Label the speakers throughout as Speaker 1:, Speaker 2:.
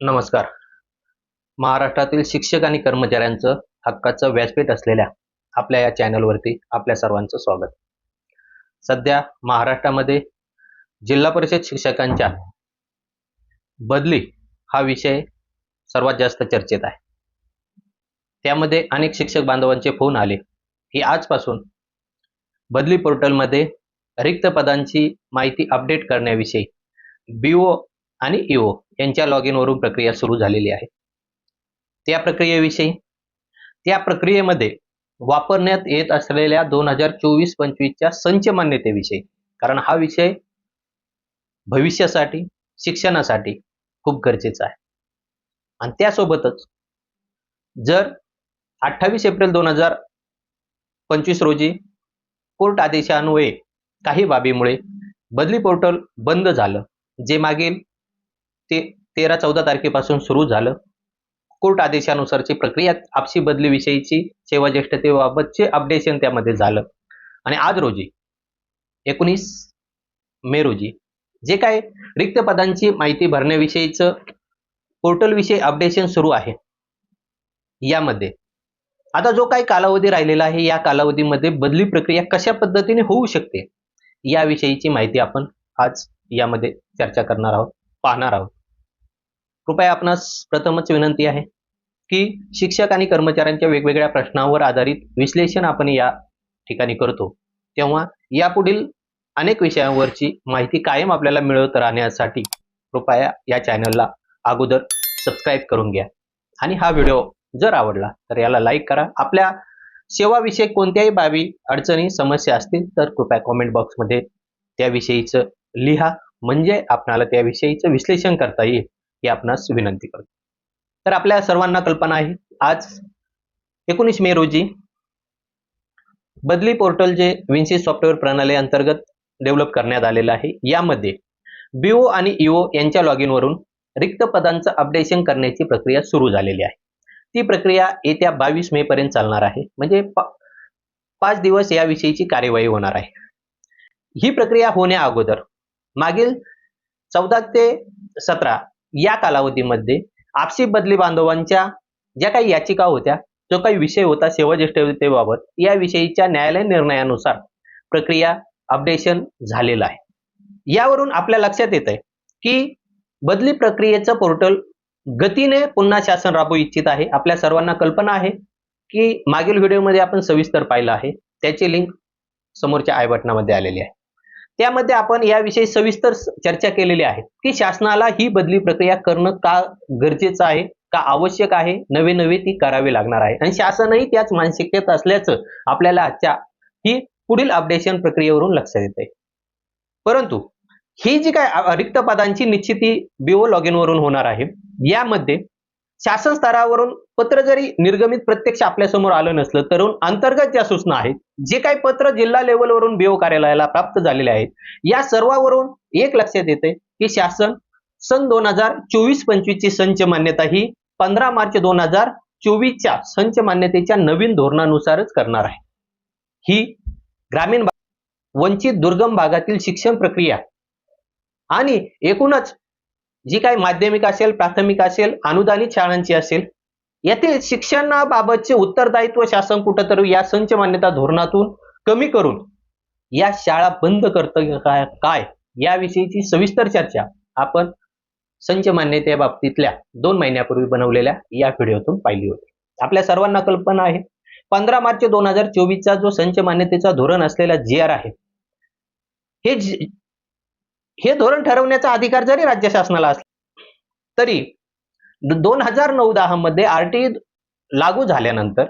Speaker 1: नमस्कार. महाराष्ट्रातील शिक्षक आणि कर्मचाऱ्यांचं हक्काचं व्यासपीठ असलेल्या आपल्या या चॅनलवरती आपल्या सर्वांचं स्वागत. सध्या महाराष्ट्रामध्ये जिल्हा परिषद शिक्षकांच्या बदली हा विषय सर्वात जास्त चर्चेत आहे. त्यामध्ये अनेक शिक्षक बांधवांचे फोन आले की आजपासून बदली पोर्टलमध्ये रिक्त पदांची माहिती अपडेट करण्याविषयी बीओ आणि ईओ यांच्या लॉग इनवरून प्रक्रिया सुरू झालेली आहे. त्या प्रक्रियेविषयी त्या प्रक्रियेमध्ये वापरण्यात येत असलेल्या दोन हजार चोवीस पंचवीसच्या संच मान्यतेविषयी कारण हा विषय भविष्यासाठी शिक्षणासाठी खूप गरजेचा आहे. आणि त्यासोबतच जर अठ्ठावीस एप्रिल दोन हजार पंचवीस रोजी कोर्ट आदेशान्वये काही बाबीमुळे बदली पोर्टल बंद झालं जे मागील ते तेरा चौदा तारखेपासून सुरू झालं. कोर्ट आदेशानुसारची प्रक्रिया आपसी बदली विषयीची सेवा ज्येष्ठतेबाबतचे अपडेशन त्यामध्ये झालं. आणि आज रोजी एकोणीस मे रोजी जे काय रिक्त पदांची माहिती भरण्याविषयीचं पोर्टलविषयी अपडेशन सुरू आहे. यामध्ये आता जो काही कालावधी राहिलेला आहे या कालावधीमध्ये बदली प्रक्रिया कशा पद्धतीने होऊ शकते? याविषयीची माहिती आपण आज यामध्ये चर्चा करणार आहोत पाहणार आहोत. कृपया आपणास प्रथमच विनंती आहे की शिक्षक आणि कर्मचाऱ्यांच्या वेगवेगळ्या प्रश्नांवर आधारित विश्लेषण आपण या ठिकाणी करतो. तेव्हा यापुढील अनेक विषयांवरची माहिती कायम आपल्याला मिळवत राहण्यासाठी कृपया या चॅनलला अगोदर सबस्क्राईब करून घ्या. आणि हा व्हिडिओ जर आवडला तर याला लाईक करा. आपल्या सेवाविषयक कोणत्याही बाबी अडचणी समस्या असतील तर कृपया कॉमेंट बॉक्समध्ये त्याविषयीचं लिहा. म्हणजे आपणाला त्याविषयीचं विश्लेषण करता येईल. ही आपणास विनंती करतो. तर आपल्या सर्वांना कल्पना आहे आज एकोणीस मे रोजी बदली पोर्टल जे विन्सी सॉफ्टवेअर प्रणाली अंतर्गत डेव्हलप करण्यात आलेलं आहे यामध्ये बीओ आणि इओ यांच्या लॉग इनवरून रिक्त पदांचं अपडेशन करण्याची प्रक्रिया सुरू झालेली आहे. ती प्रक्रिया येत्या बावीस मे पर्यंत चालणार आहे म्हणजे पा पाच दिवस याविषयीची कार्यवाही होणार आहे. ही प्रक्रिया होण्या अगोदर मागील चौदा ते सतरा या कालावधीमध्ये आपसी बदली बांधवांच्या ज्या काही याचिका होत्या जो काही विषय होता सेवाज्येष्ठतेबाबत या विषयीच्या न्यायालय निर्णयानुसार प्रक्रिया अपडेशन झालेलं आहे. यावरून आपल्या लक्षात येत आहे की बदली प्रक्रियेचं पोर्टल गतीने पुन्हा शासन राबवू इच्छित आहे. आपल्या सर्वांना कल्पना आहे की मागील व्हिडिओमध्ये आपण सविस्तर पाहिलं आहे. त्याची लिंक समोरच्या आय बटनामध्ये आलेली आहे. त्यामध्ये आपण याविषयी सविस्तर चर्चा केलेली आहे की शासनाला ही बदली प्रक्रिया करणं का गरजेचं आहे का आवश्यक आहे नवे नवे ती करावी लागणार आहे. आणि शासनही त्याच मानसिकतेत असल्याचं आपल्याला आजच्या ही पुढील अपडेशन प्रक्रियेवरून लक्षात येते परंतु ही जी काय रिक्त पदांची निश्चिती बीओ लॉग इन वरून होणार आहे यामध्ये शासन स्तरावरून पत्र जरी निर्गमित प्रत्यक्ष आपल्यासमोर आलं नसलं तर अंतर्गत ज्या सूचना आहेत जे काही पत्र जिल्हा लेवलवरून बीओ कार्यालयाला प्राप्त झालेले आहेत या सर्वावरून एक लक्षात येते की शासन सन दोन हजार चोवीस पंचवीसची संच मान्यता ही पंधरा मार्च दोन हजार चोवीसच्या संच मान्यतेच्या नवीन धोरणानुसारच करणार आहे. ही ग्रामीण वंचित दुर्गम भागातील शिक्षण प्रक्रिया आणि एकूणच जी काही माध्यमिक असेल प्राथमिक असेल अनुदानित शाळांची असेल यातील शिक्षणाबाबतचे उत्तरदायित्व शासन कुठंतरी या संच मान्यता धोरणातून कमी करून या शाळा बंद करतं काय काय याविषयीची सविस्तर चर्चा आपण संच मान्यते बाबतीतल्या दोन महिन्यापूर्वी बनवलेल्या या व्हिडिओतून पाहिली होती. आपल्या सर्वांना कल्पना आहे पंधरा मार्च दोन हजार चोवीसचा जो संच मान्यतेचा धोरण असलेला जी आर आहे हे हे धोरण ठरवण्याचा अधिकार जरी राज्य शासनाला असला तरी दोन हजार नऊ दहा मध्ये आरटीई लागू झाल्यानंतर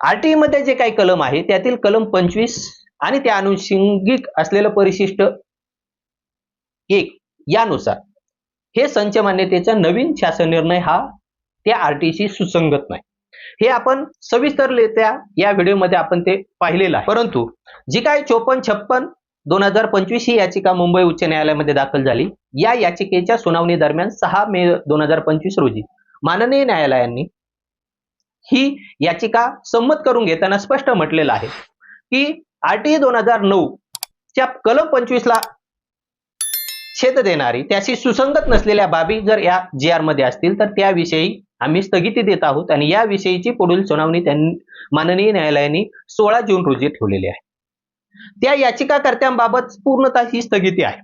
Speaker 1: आरटीई मध्ये जे काही कलम आहे त्यातील कलम पंचवीस आणि त्या अनुषंगिक असलेलं परिशिष्ट एक यानुसार हे संच मान्यतेचा नवीन शासन निर्णय हा त्या आरटीशी सुसंगत नाही. हे आपण सविस्तररित्या या व्हिडिओमध्ये आपण ते पाहिलेलं आहे. परंतु जी काही चोपन्न छप्पन दोन हजार पंचवीस ही याचिका मुंबई उच्च न्यायालयामध्ये दाखल झाली. या याचिकेच्या सुनावणी दरम्यान सहा मे दोन हजार पंचवीस रोजी माननीय न्यायालयांनी ही याचिका संमत करून घेताना स्पष्ट म्हटलेलं आहे की आरटीए दोन हजार नऊ च्या कलम पंचवीसला छेद देणारी त्याशी सुसंगत नसलेल्या बाबी जर या जी आरमध्ये असतील तर त्याविषयी आम्ही स्थगिती देत आहोत आणि याविषयीची पुढील सुनावणी त्यांनी माननीय न्यायालयाने सोळा जून रोजी ठेवलेली आहे. त्या याचिकाकर्त्यांबाबत पूर्णतः ही स्थगिती आहे.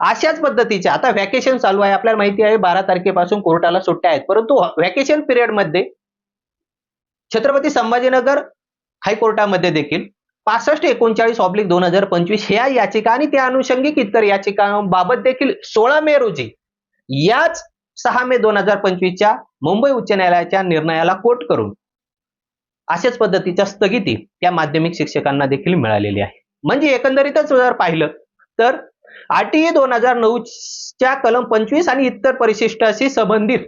Speaker 1: अशाच पद्धतीचे आता व्हॅकेशन चालू आहे आपल्याला माहिती आहे बारा तारखेपासून कोर्टाला सुट्ट्या आहेत. परंतु व्हॅकेशन पिरियडमध्ये छत्रपती संभाजीनगर हायकोर्टामध्ये देखील पासष्ट एकोणचाळीस ऑब्लिक दोन हजार पंचवीस ह्या याचिका आणि त्या अनुषंगिक इतर याचिकांबाबत देखील सोळा मे रोजी याच सहा मे दोन हजार पंचवीसच्या मुंबई उच्च न्यायालयाच्या निर्णयाला कोट करून अशाच पद्धतीच्या स्थगिती त्या माध्यमिक शिक्षकांना देखील मिळालेली आहे. म्हणजे एकंदरीतच जर पाहिलं तर आरटीए दोन हजार नऊच्या कलम पंचवीस आणि इतर परिशिष्टाशी संबंधित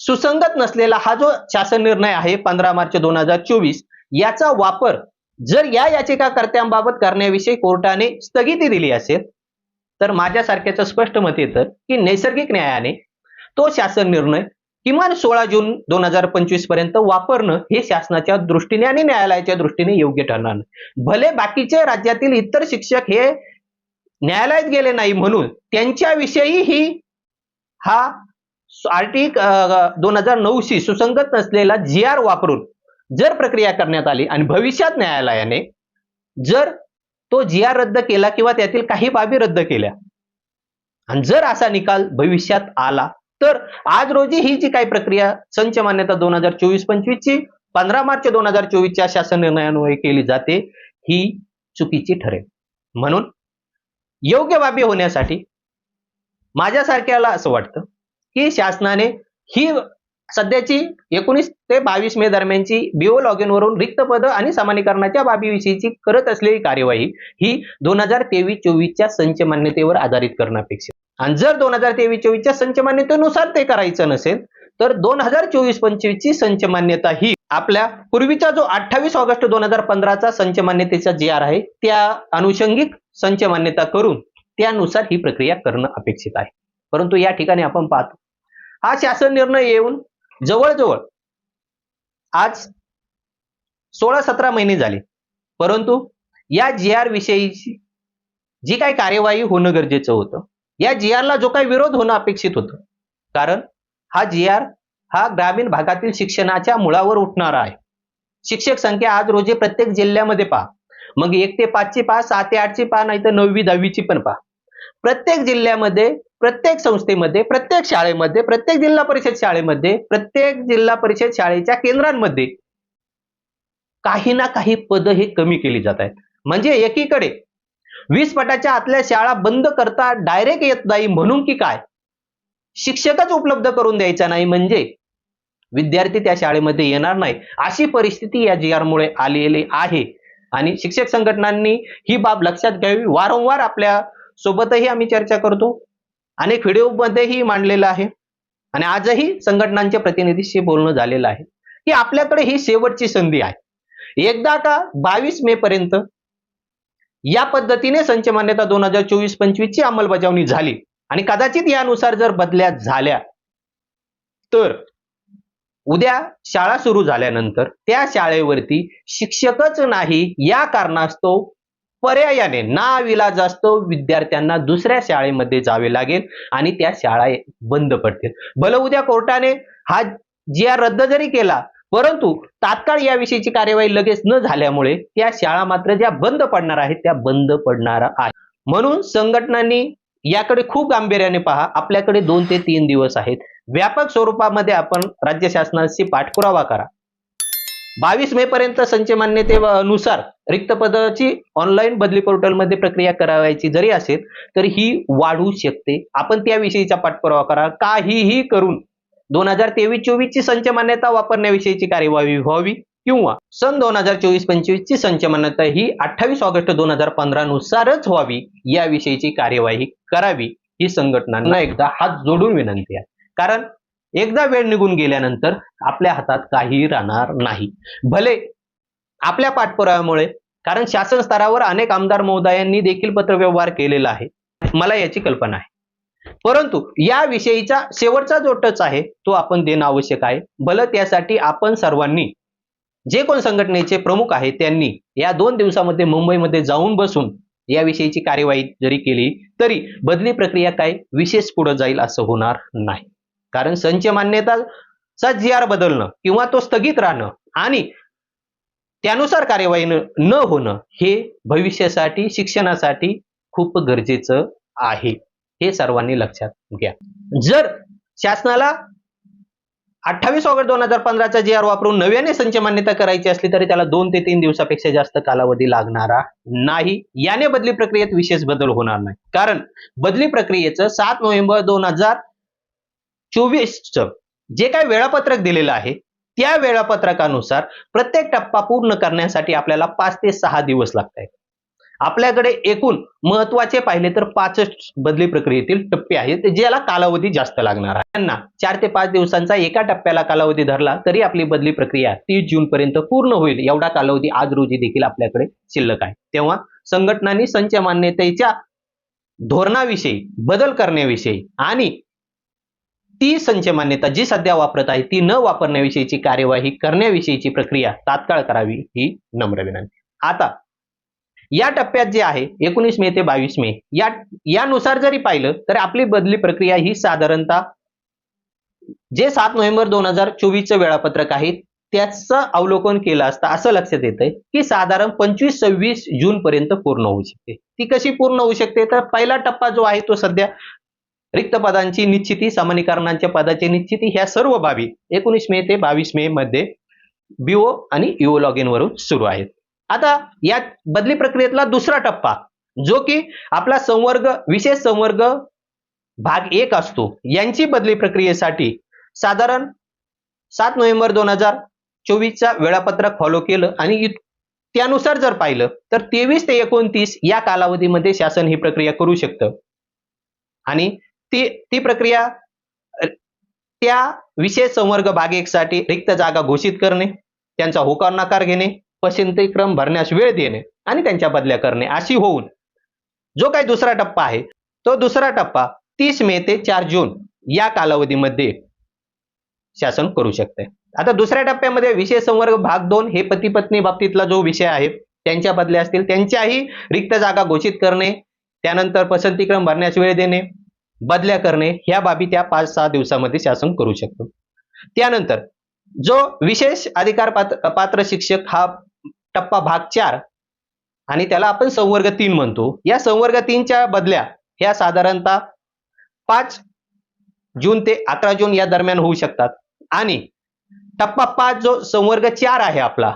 Speaker 1: सुसंगत नसलेला हा जो शासन निर्णय आहे पंधरा मार्च दोन हजार चोवीस याचा वापर जर या याचिकाकर्त्यांबाबत करण्याविषयी कोर्टाने स्थगिती दिली असेल तर माझ्यासारख्याचं स्पष्ट मत येतं की नैसर्गिक न्यायाने तो शासन निर्णय किमान सोळा जून दोन हजार पंचवीसपर्यंत वापरणं हे शासनाच्या दृष्टीने आणि न्यायालयाच्या दृष्टीने योग्य ठरणार भले बाकीचे राज्यातील इतर शिक्षक हे न्यायालयात गेले नाही म्हणून त्यांच्याविषयी ही हा आर्टिक दोन हजार नऊशी सुसंगत नसलेला जी आर वापरून जर प्रक्रिया करण्यात आली आणि भविष्यात न्यायालयाने जर तो जी आर रद्द केला किंवा त्यातील काही बाबी रद्द केल्या आणि जर असा निकाल भविष्यात आला तर आज रोजी ही जी काही प्रक्रिया संच मान्यता दोन हजार चोवीस पंचवीसची पंधरा मार्च दोन हजार चोवीसच्या शासन निर्णयान्वये केली जाते ही चुकीची ठरेल. म्हणून योग्य बाबी होण्यासाठी माझ्यासारख्याला असं वाटतं की शासनाने ही सध्याची एकोणीस ते बावीस मे दरम्यानची बीओ लॉग वरून रिक्त पद आणि समानीकरणाच्या बाबीविषयीची करत असलेली कार्यवाही ही दोन हजार तेवीस चोवीसच्या संच मान्यतेवर आधारित करणं अपेक्षित आणि जर दोन हजार तेवीस चोवीसच्या संच मान्यतेनुसार ते करायचं नसेल तर दोन हजार चोवीस पंचवीसची संच मान्यता ही आपल्या पूर्वीचा जो अठ्ठावीस ऑगस्ट दोन हजार पंधराचा संच मान्यतेचा जी आर आहे त्या अनुषंगिक संच मान्यता करून त्यानुसार ही प्रक्रिया करणं अपेक्षित आहे. परंतु या ठिकाणी आपण पाहतो. हा शासन निर्णय येऊन जवळजवळ. आज सोळा सतरा महिने झाले. परंतु या जी आर विषयीची जी काही कार्यवाही होणं गरजेचं होतं. या जी आरला जो काही विरोध होणं अपेक्षित होतं. कारण हा जी आर हा ग्रामीण भागातील शिक्षणाच्या मुळावर उठणारा आहे. शिक्षक संख्या आज रोजी प्रत्येक जिल्ह्यामध्ये पहा. मग एक ते पाचची पहा सात ते आठची पहा नाही तर नववी दहावीची पण पहा. प्रत्येक जिल्ह्यामध्ये प्रत्येक संस्थेमध्ये प्रत्येक शाळेमध्ये प्रत्येक जिल्हा परिषद शाळेमध्ये प्रत्येक जिल्हा परिषद शाळेच्या केंद्रांमध्ये काही ना काही पद हे कमी केली जात आहेत. म्हणजे एकीकडे वीस पटाच्या आतल्या शाळा बंद करता डायरेक्ट येत नाही म्हणून की काय? शिक्षकच उपलब्ध करून द्यायचा नाही म्हणजे विद्यार्थी त्या शाळेमध्ये येणार नाही. अशी परिस्थिती या जी आलेली आहे. आणि शिक्षक संघटनांनी ही बाब लक्षात घ्यावी. वारंवार आपल्या सोबतही आम्ही चर्चा करतो. अनेक व्हिडिओमध्येही मांडलेलं आहे. आणि आजही संघटनांच्या प्रतिनिधीशी बोलणं झालेलं आहे. की आपल्याकडे ही शेवटची संधी आहे. एकदा का बावीस मे पर्यंत या पद्धतीने संच मान्यता दोन हजार चोवीस पंचवीस ची अंमलबजावणी झाली. आणि कदाचित यानुसार जर बदल्या झाल्या तर उद्या शाळा सुरू झाल्यानंतर त्या शाळेवरती शिक्षकच नाही या कारणास्तव पर्यायाने ना विला असतो विद्यार्थ्यांना दुसऱ्या शाळेमध्ये जावे लागेल आणि त्या शाळा बंद पडतील. भलं उद्या कोर्टाने हा जी आर रद्द जरी केला परंतु तात्काळ याविषयीची कार्यवाही लगेच न झाल्यामुळे त्या शाळा मात्र ज्या बंद पडणार आहेत त्या बंद पडणार आहेत. म्हणून संघटनांनी याकडे खूप गांभीर्याने पहा. आपल्याकडे दोन ते तीन दिवस आहेत. व्यापक स्वरूपामध्ये आपण राज्य शासनाशी पाठपुरावा करा. बावीस मे पर्यंत संच मान्यतेनुसार रिक्त पदाची ऑनलाईन बदली पोर्टलमध्ये प्रक्रिया करावायची जरी असेल तर ही वाढू शकते. आपण त्याविषयीचा पाठपुरावा करा काहीही करून दोन हजार तेवीस चोवीस ची संच मान्यता वापरण्याविषयीची कार्यवाही व्हावी किंवा सन दोन हजार चोवीस पंचवीस ची संच मान्यता ही अठ्ठावीस ऑगस्ट दोन हजार पंधरा नुसारच व्हावी याविषयीची कार्यवाही करावी ही संघटनांना एकदा हात जोडून विनंती आहे. कारण एकदा वेळ निघून गेल्यानंतर आपल्या हातात काही राहणार नाही. भले आपल्या पाठपुराव्यामुळे कारण शासन स्तरावर अनेक आमदार महोदयांनी देखील पत्रव्यवहार केलेला आहे. मला याची कल्पना आहे. परंतु या विषयीचा शेवटचा जो टच आहे तो आपण देणं आवश्यक आहे. भलं त्यासाठी आपण सर्वांनी जे कोण संघटनेचे प्रमुख आहेत त्यांनी या दोन दिवसामध्ये मुंबईमध्ये जाऊन बसून याविषयीची कार्यवाही जरी केली तरी बदली प्रक्रिया काय? विशेष पुढे जाईल असं होणार नाही. कारण संच मान्यताचा जी आर बदलणं किंवा तो स्थगित राहणं आणि त्यानुसार कार्यवाही न न होणं हे भविष्यासाठी शिक्षणासाठी खूप गरजेचं आहे. हे सर्वांनी लक्षात घ्या. जर शासनाला अठ्ठावीस ऑगस्ट दोन हजार पंधराचा जी आर वापरून नव्याने संच मान्यता करायची असली तरी त्याला दोन ते तीन दिवसापेक्षा जास्त कालावधी लागणारा नाही. याने बदली प्रक्रियेत विशेष बदल होणार नाही. कारण बदली प्रक्रियेचं सात नोव्हेंबर दोन हजार चोवीसचं जे काय वेळापत्रक दिलेलं आहे त्या वेळापत्रकानुसार प्रत्येक टप्पा पूर्ण करण्यासाठी आपल्याला पाच ते सहा दिवस लागत आहेत आपल्याकडे एकूण महत्त्वाचे पाहिले तर पाचच बदली प्रक्रियेतील टप्पे आहेत ज्याला कालावधी जास्त लागणार आहे. त्यांना चार ते पाच दिवसांचा एका टप्प्याला कालावधी धरला तरी आपली बदली प्रक्रिया तीस जून पर्यंत पूर्ण होईल. एवढा कालावधी आज रोजी देखील आपल्याकडे शिल्लक आहे. तेव्हा संघटनांनी संच मान्यतेच्या धोरणाविषयी बदल करण्याविषयी आणि ती संच मान्यता जी सध्या वापरत आहे ती न वापरण्याविषयीची कार्यवाही करण्याविषयीची प्रक्रिया तात्काळ करावी ही नम्र विनंती. आता या टप्प्यात जे आहे एकोणीस मे ते बावीस मे या यानुसार जरी पाहिलं तर आपली बदली प्रक्रिया ही साधारणतः जे सात नोव्हेंबर दोन हजार चोवीसचं वेळापत्रक आहे त्याचं अवलोकन केलं असता असं लक्षात येतंय की साधारण पंचवीस सव्वीस जून पर्यंत पूर्ण होऊ शकते. ती कशी पूर्ण होऊ शकते? तर पहिला टप्पा जो आहे तो सध्या रिक्त पदांची निश्चिती सामान्यकरणांच्या पदाची निश्चिती ह्या सर्व बाबी एकोणीस मे ते बावीस मे मध्ये बीओ आणि युओ लॉग इन वरून सुरू आहेत. आता या बदली प्रक्रियेतला दुसरा टप्पा जो की आपला संवर्ग विशेष संवर्ग भाग एक असतो. यांची बदली प्रक्रियेसाठी साधारण सात नोव्हेंबर दोन हजार चोवीसचा वेळापत्रक फॉलो केलं आणि त्यानुसार जर पाहिलं तर तेवीस ते एकोणतीस या कालावधीमध्ये शासन ही प्रक्रिया करू शकतं. आणि ती ती प्रक्रिया त्या विशेष संवर्ग भाग एक साठी रिक्त जागा घोषित करणे त्यांचा होकार नकार घेणे पसंतीक्रम भरण्यास वेळ देणे आणि त्यांच्या बदल्या करणे अशी होऊन जो काही दुसरा टप्पा आहे तो दुसरा टप्पा तीस मे ते चार जून या कालावधीमध्ये शासन करू शकते आता दुसऱ्या टप्प्यामध्ये विशेष संवर्ग भाग दोन हे पती पत्नी बाबतीतला जो विषय आहे त्यांच्या बदल्या असतील त्यांच्याही रिक्त जागा घोषित करणे त्यानंतर पसंतीक्रम भरण्यास वेळ देणे बदल्या करणे ह्या बाबी त्या पाच सहा दिवसामध्ये शासन करू शकतो. त्यानंतर जो विशेष अधिकार पात्र पात्र शिक्षक हा टप्पा भाग चार आणि त्याला आपण संवर्ग तीन म्हणतो या संवर्ग तीनच्या बदल्या ह्या साधारणतः पाच जून ते अकरा जून या दरम्यान होऊ शकतात. आणि टप्पा पाच जो संवर्ग चार आहे आपला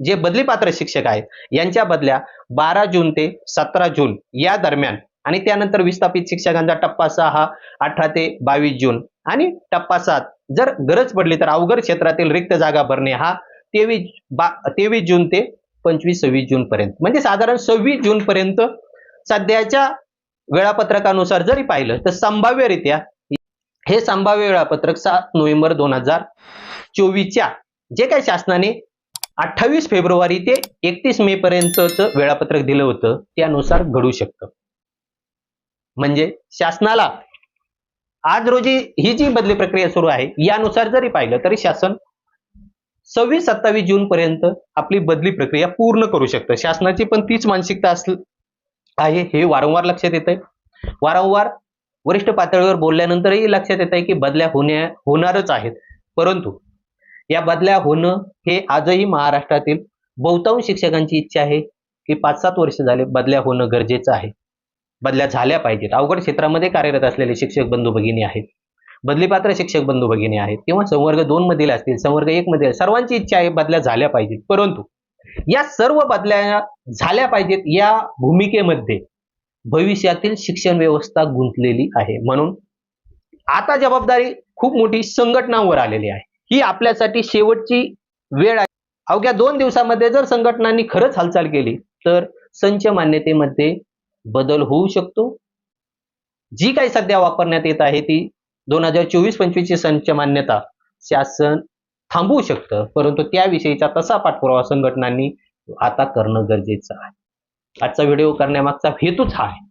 Speaker 1: जे बदली पात्र शिक्षक आहेत यांच्या बदल्या बारा जून ते सतरा जून या दरम्यान आणि त्यानंतर विस्थापित शिक्षकांचा टप्पा सहा हा अठरा ते बावीस जून. आणि टप्पा सात जर गरज पडली तर अवघड क्षेत्रातील रिक्त जागा भरणे हा तेवीस बा तेवीस जून ते पंचवीस सव्वीस जून पर्यंत. म्हणजे साधारण सव्वीस जून पर्यंत सध्याच्या वेळापत्रकानुसार जरी पाहिलं तर संभाव्यरित्या हे संभाव्य वेळापत्रक सात नोव्हेंबर दोन हजार चोवीसच्या जे काही शासनाने अठ्ठावीस फेब्रुवारी ते एकतीस मे पर्यंतचं वेळापत्रक दिलं होतं त्यानुसार घडू शकतं. म्हणजे शासनाला. आज रोजी ही जी बदली प्रक्रिया सुरू आहे यानुसार जरी पाहिलं तरी शासन सव्वीस सत्तावीस जून पर्यंत आपली बदली प्रक्रिया पूर्ण करू शकतं. शासनाची पण तीच मानसिकता असl आहे हे वारंवार लक्षात येत आहे वारंवार वरिष्ठ पातळीवर बोलल्यानंतरही लक्षात येत आहे की बदल्या होण्या होणारच आहेत. परंतु या बदल्या होणं हे आजही महाराष्ट्रातील बहुतांश शिक्षकांची इच्छा आहे की पाच सात वर्ष झाले बदल्या होणं गरजेचं आहे. बदल्या झाल्या पाहिजेत. अवघड क्षेत्रामध्ये कार्यरत असलेले शिक्षक बंधू भगिनी आहेत. बदलीपात्र शिक्षक बंधू भगिनी आहेत. किंवा संवर्ग दोन मधील असतील संवर्ग एक मधील सर्वांची इच्छा आहे बदल्या झाल्या पाहिजेत. परंतु या सर्व बदल्या झाल्या पाहिजेत या भूमिकेमध्ये भविष्यातील शिक्षण व्यवस्था गुंतलेली आहे. म्हणून आता जबाबदारी खूप मोठी संघटनांवर आलेली आहे. ही आपल्यासाठी शेवटची वेळ आहे. अवघ्या दोन दिवसामध्ये जर संघटनांनी खरंच हालचाल केली तर संच मान्यतेमध्ये बदल होऊ शकतो. जी काही सध्या वापरण्यात येत आहे ती दोन हजार चोवीस पंचवीसची संच मान्यता शासन थांबवू शकतं परंतु त्याविषयीचा तसा पाठपुरावा संघटनांनी आता करणं गरजेचं आहे. आजचा व्हिडिओ करण्यामागचा हेतूच हा आहे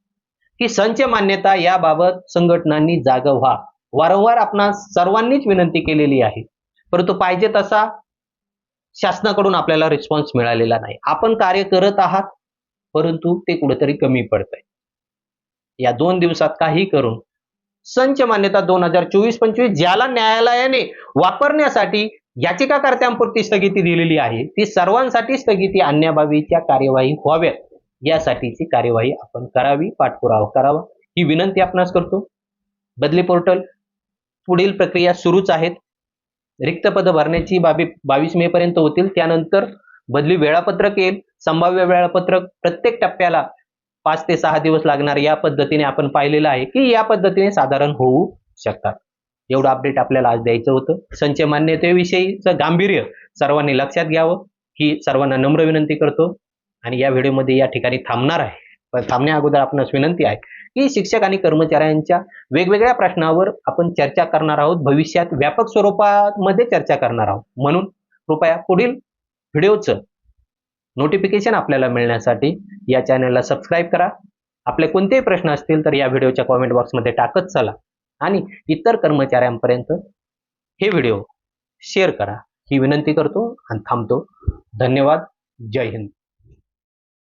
Speaker 1: की संच मान्यता याबाबत संघटनांनी जागा व्हा. वारंवार आपणा सर्वांनीच विनंती केलेली आहे. परंतु पाहिजे तसा शासनाकडून आपल्याला रिस्पॉन्स मिळालेला नाही. आपण कार्य करत आहात परंतु ते कुठेतरी कमी पडत आहे या दोन दिवसात काही करून संच मान्यता दोन हजार चोवीस पंचवीस ज्याला न्यायालयाने वापरण्यासाठी याचिकाकर्त्यांपुरती स्थगिती दिलेली आहे ती सर्वांसाठी स्थगिती आणण्याबाबीच्या कार्यवाही व्हाव्यात. यासाठीची कार्यवाही आपण करावी पाठपुरावा करावा ही विनंती आपणास करतो. बदली पोर्टल पुढील प्रक्रिया सुरूच आहेत. रिक्त पद भरण्याची बाबी बावीस मे पर्यंत होतील त्यानंतर बदली वेळापत्रक येईल. संभाव्य वेळापत्रक प्रत्येक टप्प्याला पाच ते सहा दिवस लागणार या पद्धतीने आपण पाहिलेलं आहे की या पद्धतीने साधारण होऊ शकतात. एवढं अपडेट आपल्याला आज द्यायचं होतं. संचय मान्यतेविषयीचं गांभीर्य सर्वांनी लक्षात घ्यावं. ही सर्वांना नम्र विनंती करतो. आणि या व्हिडिओमध्ये या ठिकाणी थांबणार आहे. पण थांबण्या अगोदर आपणास विनंती आहे की शिक्षक आणि कर्मचाऱ्यांच्या वेगवेगळ्या प्रश्नावर आपण चर्चा करणार आहोत. भविष्यात व्यापक स्वरूपामध्ये चर्चा करणार आहोत. म्हणून कृपया पुढील व्हिडिओचं नोटिफिकेशन आपल्याला मिळण्यासाठी या चॅनलला सबस्क्राईब करा. आपले कोणतेही प्रश्न असतील तर या व्हिडिओच्या कॉमेंट बॉक्समध्ये टाकत चला आणि इतर कर्मचाऱ्यांपर्यंत हे व्हिडिओ शेअर करा. ही विनंती करतो आणि थांबतो. धन्यवाद. जय हिंद.